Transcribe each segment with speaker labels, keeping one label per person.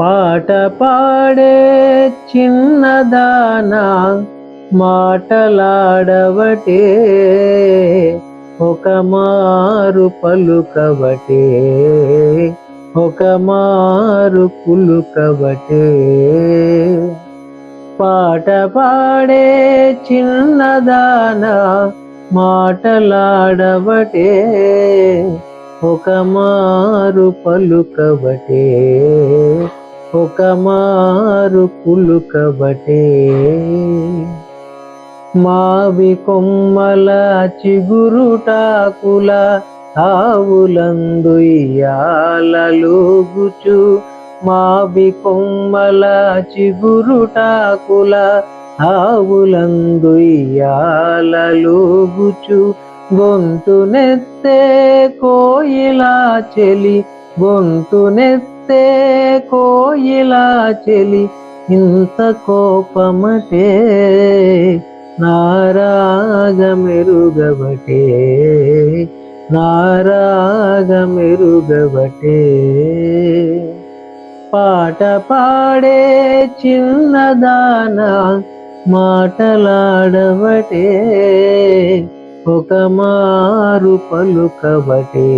Speaker 1: పాట పాడే చిన్నదానా మాటలాడవటే ఒక మారు పలుకవటే ఒక మారు పులుకవటే. పాట పాడే చిన్నదానా మాటలాడవటే ఒక మారు పలుకవటే. ఒక మారు పులుకబటే మావి కొమ్మల చిగురుటాకుల ఆవులందు ఇయాలలుగుచు మావి కొమ్మల చిగురుటాకుల ఆవులందు ఇయాలలుగుచు గొంతునెత్తే కోయిలా చెలి గొంతునెత్తే కోయిలా చెలి ఇంత కోపమటే నారాగమెరుగబటే నారాగమెరుగబటే. పాట పాడే చిన్నదాన మాటలాడబటే ఒక మారు పలుకబటే.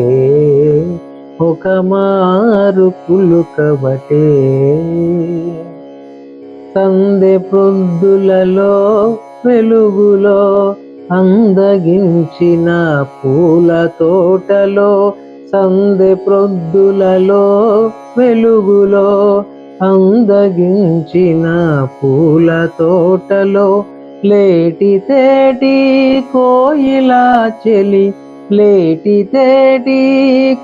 Speaker 1: ఒక మారు పులుకబటే సందె ప్రొద్దులలో వెలుగులో అందగించిన పూల తోటలో సందె ప్రొద్దులలో వెలుగులో అందగించిన పూల తోటలో లేటి తేటి కోయిలా చెలి లేటి తేటి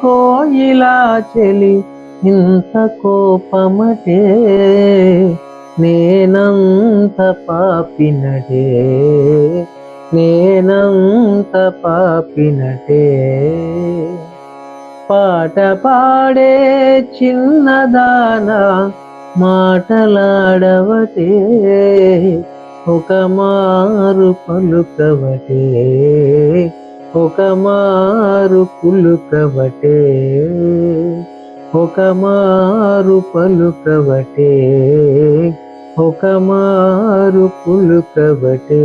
Speaker 1: కోయిలా చెలి ఇంత కోపమటే నేనంత పాపినటే నేనంత పాపినటే. పాట పాడే చిన్నదాన మాటలాడవటే ఒక మారు పలుకవటే. ఒక మారు పులుకవటే. ఒక మారు పలుకవటే. ఒక మారు పులుకవటే.